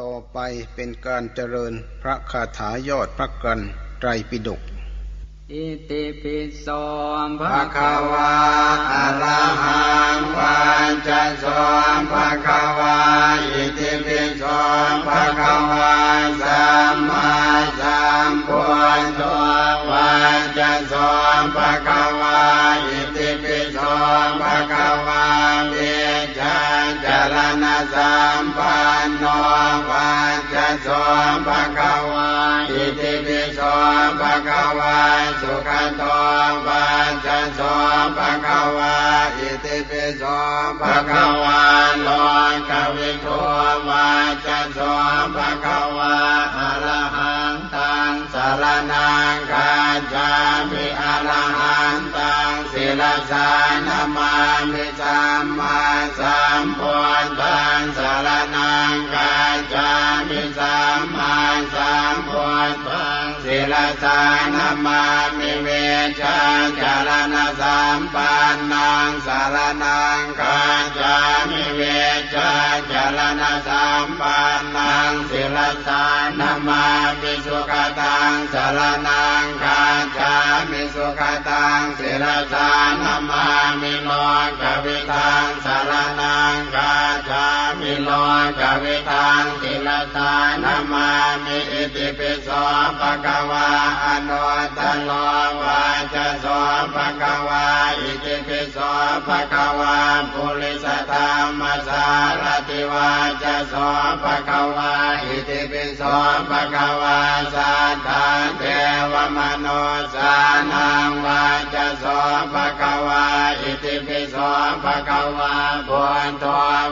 ต่อไปเป็นการเจริญพระคาถายอดพระกันไตรปิฎก อิติปิโสภะภะคะวะอะระหังวันจะสมภะคะวะอิติปิโสภะคะวะสัมมาสัมพุทโธวันจะสมภะคะวะ วันจะสมภะคะวะอิติปิโสภะคะวะสุขันโตวันจะสมภะคะวะอิติปิโสภะคะวะโลกวิทูวันจะสมภะคะวะอะระหังตังสารนังกัจามิอะระหังตังศิลสานามามิสัมมาสัมพุทธังสารนัง มิสัมมาสามพุทธังศิลสานามามิเวชัญจารณะสามปานนังสารนางกาจามิเวชัญจารณะสามปานนังศิลสานามามิสุขตังสารนางกัจจา สุขตังศิลสานามามิโลกวิทังสารนังกัจามิโลกวิทังศิลสานามามิอิติปิโสภะคะวะอนุตโลวาจโสภะคะวะอิติปิโสภะคะวะปุริสธรร มสารติวาจะโสภะควะอิติปิโสภะควะสัทธาเทวมโนสานังวาจะโสภะควะอิติปิโสภะควะบุญโต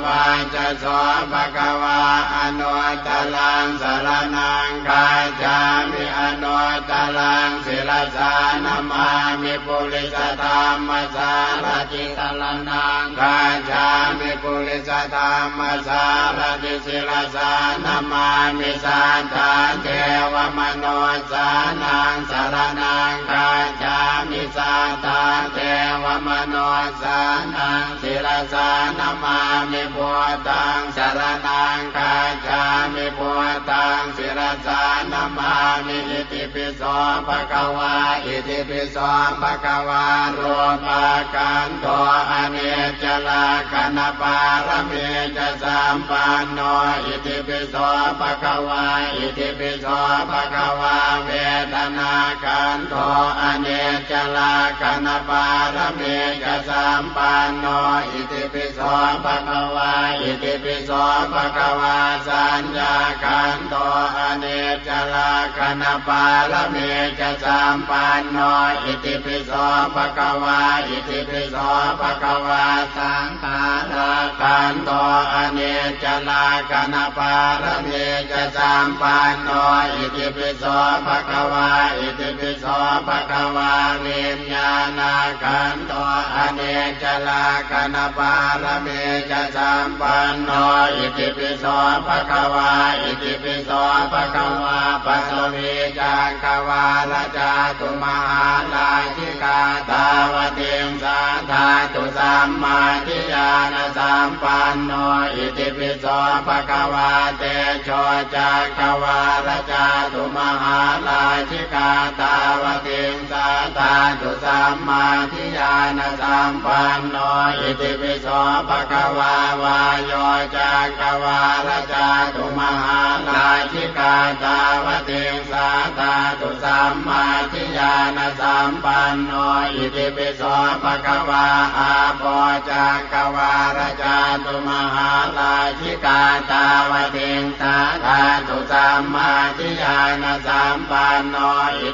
วาจะโสภะควะอนุตลังสารนังกาจามิอนุตตลังศิลสานามามิปุริสธรรมสารติตลนังกาจามิปุริสธรรมสารติศิลสานามามิสันทาเทวมโนสานังสารนังกาจามิสันทาเทวมโนสานังศิลสานามามิพุทธังสารนังกาจามิพุทธังศิลสา นามามิอิติปิโสภะคะวะอิติปิโสภะคะวะโรปากันโตอเนจลาคณปารเมจะสัมปันโนอิติปิโสภะคะวะอิติปิโสภะคะวะเวทนากันโตอเนจลาคณปารเมจะสัมปันโนอิติปิโสภะคะวะอิติปิโสภะคะวะสัญญากันโตอเนจลาคณปารเมจะสัมปันโนอิติปิโสภะคะวะอิติปิโสภะคะวะสังขารากันโตอเนจลาคณปารเมจะสัมปันโนอิติปิโสภะคะวะอิติปิโสภะคะวะวิญญาณกันโตอเนจลาคณปารเมจะสัมปันโนอิติปิโสภะคะวะอิติปิโสภะคะวะปสสวิจังกวาลจาตุมหาลาชิกาตาวติงสาธาตุสัมมาทิยานสัมปันโนอิติปิโสภะคะวาเตโชจักกวาลจาตุมหาลาชิกาตาว ติงสาธาตุสัมมาทิญาณสัมปันโนอิติปิโสภะคะวาวายโยจักวาลจาตุมหาลาชิกาตาวติงสาธาตุสัมมาทิญาณสัมปันโนอิติปิโสภะคะวาอาโปจักวาลจาตุมหาลาชิกาตาวติงสาธาตุสัมมาทิญาณสัมปันโนอิ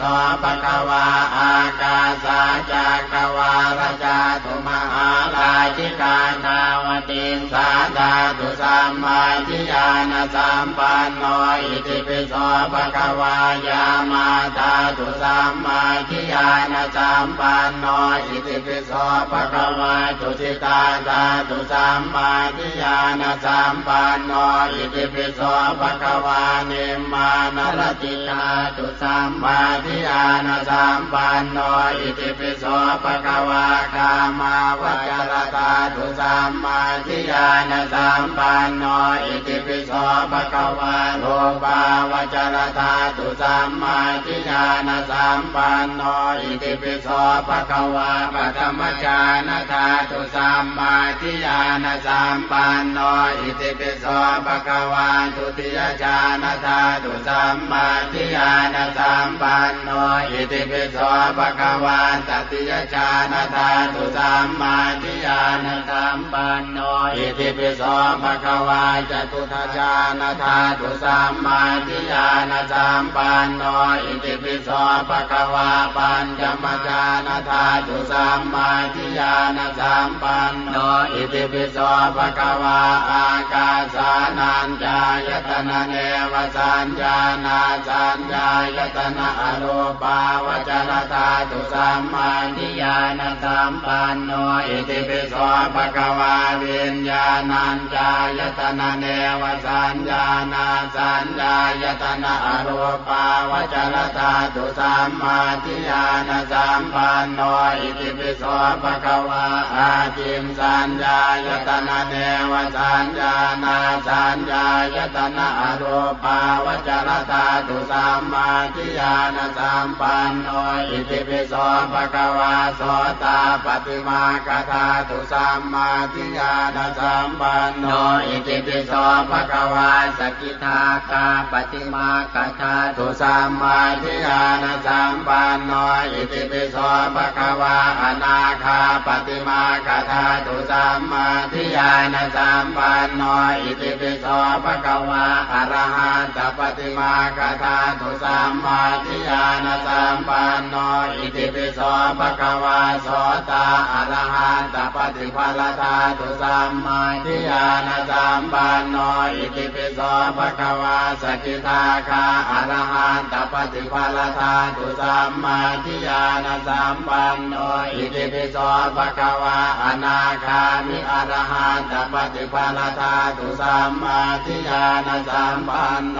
โสภะคะวาอากาสาจักวาลจาตุมหาลาชิกาตาวติงสาธาตุสัมมาทิญาณสัมปันโนอิติปิโสภะคะวายามาตาตุสัมมาทิญาณสัมปันโนอิติปิโสภะคะวาตุสิตาตาตุสัมมาทิญาณสัมปันโนอิติปิโสภะคะวานิมมานรติตาตุสัมมาทิญาณสัมปันโนอิติปิโสภะคะวากามาวจรตาตุสัมมาทิญาณสัมปันโนอิติปิโสภะคะวาโลปาวจรธาตุสัมมาทิฏฐานสัมปันโนอิติปิโสภะคะวาปัตมจานธาตุสัมมาทิฏฐานสัมปันโนอิติปิโสภะคะวาทุติยจานธาตุสัมมาทิฏฐานสัมปันโนอิติปิโสภะคะวาตติยจานธาตุสัมมาทิฏฐานสัมปันโนอิติปิโสภะคะวาจตุทจานธาตุสัมมาทิฏฐานสัมปันโนอิติปิโสภะคะวาปัญจมจานธาตุสัมมาทิฏฐานสัมปันโนอิติปิโสภะคะวาอากาสานัญจายตนะเนวสัญญานาสัญญายตนะอโลปาวจรตาตุสัมมาทิยานสัมปันโนอิติปิโสภะคะวา วิญญาณัญจายตนะเนวสัญญานาสัญญายตนะอโลปาวจรธาตุสัมมาทิฏฐานสัมปันโนอิติปิโสภะคะวาอาจิมสัญญายตนะเนวสัญญานาสัญญายตนะอโลปาวจรธาตุสัมมาทิฏฐานสัมปันโนอิติปิโสภะคะวาโสตาปฏิมาคาธาตุสัมมาทิฏฐานสัมปันโนอิติปิโสภะคะวาสกิทาคาปฏิมาคาธาตุสัมมาทิฏานสัมปันโนอิติปิโสภะคะวาอนาคาปฏิมาคาธาตุสัมมาทิฏานสัมปันโนอิติปิโสภะคะวาอรหันตปฏิมาคาธาตุสัมมาทิฏานสัมปันโนอิติปิโสภะคะวาโสตาอรหันตปฏิภาลธาตุสัมมาทิฏฐานะสัมปันโนอิติปิโสภะคะวาสกิทาคาอรหันตปฏิภาลธาตุสัมมาทิฏฐานะสัมปันโนอิติปิโสภะคะวาอนาคามิอรหันตปฏิภาลธาตุสัมมาทิฏฐานะสัมปันโน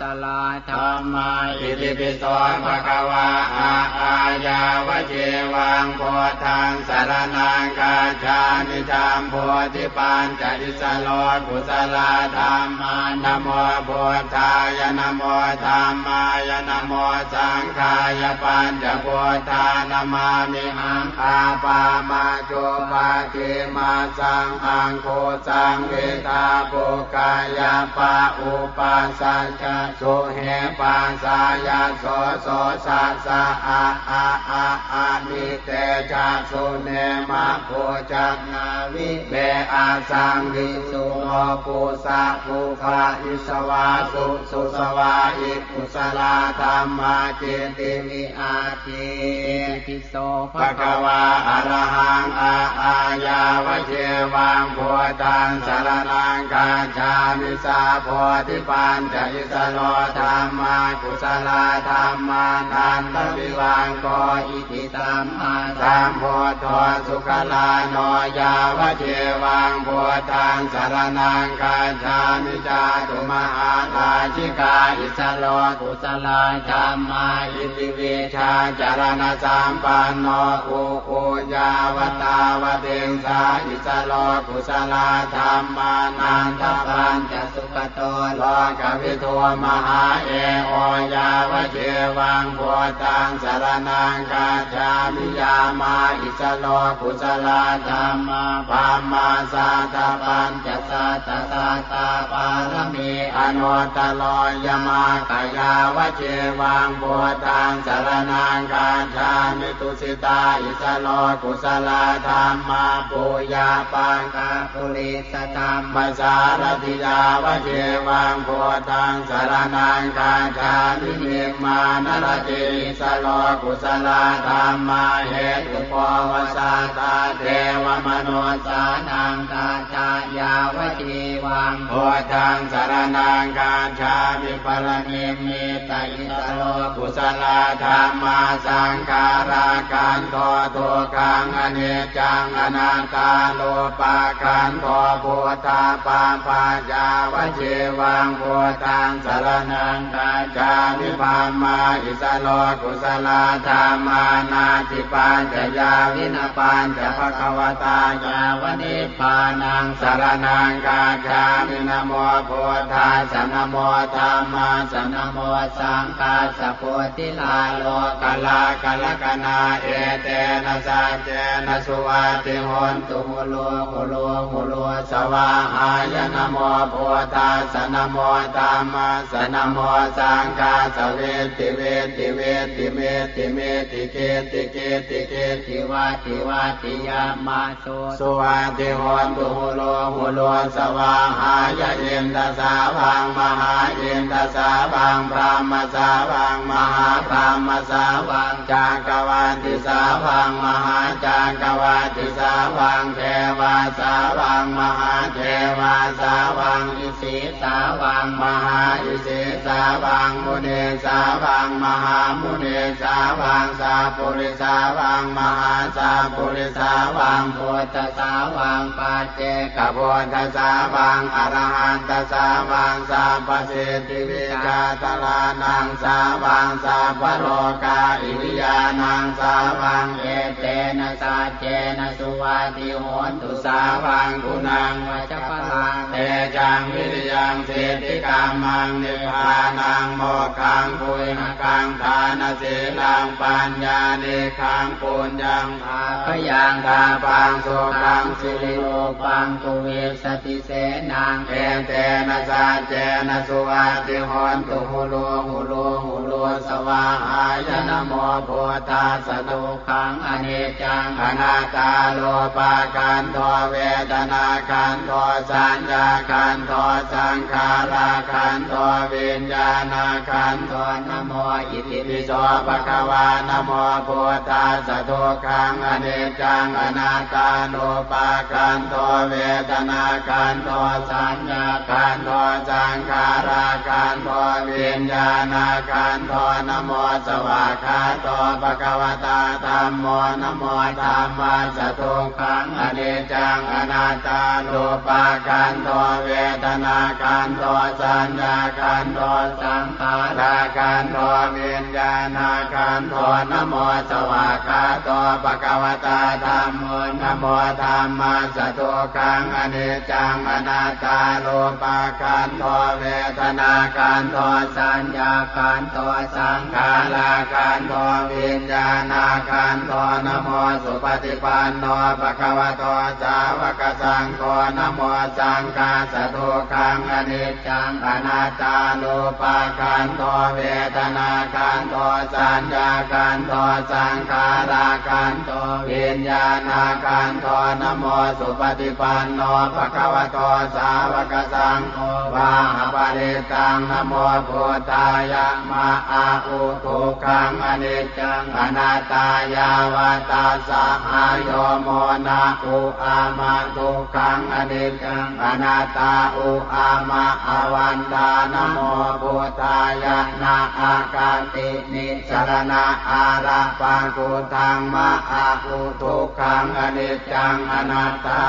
ตลาธรธรรมาอิติปิโสภะคะวาอาอาญาวเจวังโพธังสารนังกาชามิธรรมโพธิปัญจอิสโลกุสลาธรรมานะโมพุทธายนะโมธรรมายนะโมสังฆายปัญจพุทธานามามิหังอาปามาโจปาติมาสังอังโคสังเวทาปุกายาปะอุปัสสัจสุเหปัสสายาโสโสสัสสะอาอาอาอานิเตจัสุเนมะโพจักนาวิเบอาสังวิสุโมปุสะภูภาอิสวาสุสุสวาอิกุสลาธรรมาเจติวิอาทิติปิโสภะคะวาอะระหังอาอาญาวเชวังโพธังสารนังกาชามิสาโพธิปัญจอิสโลธรรมากุศลาธรรมานันตวิวังโกอิติตัมมาสัมโพธสุขลาโนยาวะเจวังพุทธังสารนังกาชามิจาตุมหาตาชิกาอิสโลกุสลธรรมาอิติวิชาจารณสัมปันโนอุอุยาวตาวเดงสาอิสโลกุสลธรรมานันทปัญจส ขโตโลกวิทูมหาเอโอยาวเจวังโพตังสารนังกาชามิยามาอิสโลกุศลธรรมาปามาสาตาปัญจสัตตตาตาปารมีอนุตโลยมากายาวเจวังโพตังสารนังกาชามิตุสิตาอิสโลกุศลธรรมาปุญาปังกาปุริสธรรมสารติยาวเจวังโพธังสารนังกาชามิเมมานรติสโลกุศลาธรรมาเหตุปวสาตาเทวมโนสานังกาชายาวเจวังโพธังสารนังกาชามิปรณิมิตาอิสโลกุศลาธรรมาสังขาราการทอทุกังอเนจจังอนัตตาโลปาการทอพุทธาปาปาจาวเจวังพุทธังสารนังกาจามิภามาอิสโลกุศลธรรมานาติปัญจยาวินาปัญจภควตายาวนิพพานังสารนังกาจามินโมพุทธาสนโมธรรมาสนโมสังฆาสะโพธิลาโลกลากลกนาเอเตนะสัจเจนะสุวัติหนตุโลโลโลสวาหายนโมพุทธาาสนโมธรรมาสนโมสังฆาสเวติเวติเวติเมติเมติเกติเกติเกติวาติวาติยามาโสสวัติโหนตุโมโลโมโลสวาหายเอินทสาวังมหาเอินทสาวังพระมสาวังมหาพระมสาวังจากวันติสาวังมหาจากวันติสาวังเทวาสาวังมหาเทวาสาวังอิสิสาวังมหาอิสิสาวังมุเนสาวังมหามุเนสาวังสาปุริสาวังมหาสาปุริสาวังพุทธสาวังปัจเจกพุทธสาวังอรหันตสาวังสาปสิทธิวิกาตลานังสาวังสาปโลกาอิริยานังสาวังเอเตนะสาเจนะสุวัติโหนตุสาวังกุณังวัจพลังเตจังวิริยังเศรษฐิกามังนิพพานังโมขังคุยหกังทานศีลังปัญญาเนขังปุญญังภาพยังทาปังโสุขังสิริโลปังตุเวสติเสนังเอเตนะสาเจนะสุวัติโหนตุหุโลหุโลหุโลสวาหายนะโมพุทธาสตุขังอเนจังอนัตาโลปาการทอเวทนาการทอสัญญาการทอสังขาราการทอวิญญาณการทอนโมอิติปิโสภะคะวานโมพุทธาสตุขังอเนจจังอนัตตาโลปาการทอเวทนาการทอสัญญาการทอสังขาราการทอวิญญาณการทอนโมสวากขาโตภะคะวตาธรรมโมนโมธรรมาสตุขังอเนจจังอนัตตาโลปาการทอเวทนาาการทอสัญญาการทอสังขาราการทอวิญญาณาการทอนโมสวากขาโตภะคะวตาธรรมโมนโมธรรมาสตุขังอเนจจังอนัตตาโลปาการทอเวทนาการทอสัญญาการทอสังขาราการทอวิญญาณการทอนโมสุปฏิปันโนภะคะวะโตสาวกสังโฆนโมสังฆาสตุขังอนิจังอนัตตาโลปาการทอเวทนาการทอสัญญาาการทอสังขาราการทอวิญญาณการทอนโมสุปฏิปันโนภะคะวะโตสาวกสังโฆวาหปะริตังนโมพุทธายะมาอาอุทุขังอนิจจังอนัตตายาวตาสะหายโยโมนาอุอามาทุขังอนิจจังอนัตตาอุอามาอวันดานโมพุทธายะนาอากาตินิสรณนาอาระปังกุทังมะอาอุทุขังอนิจจังอนัตตา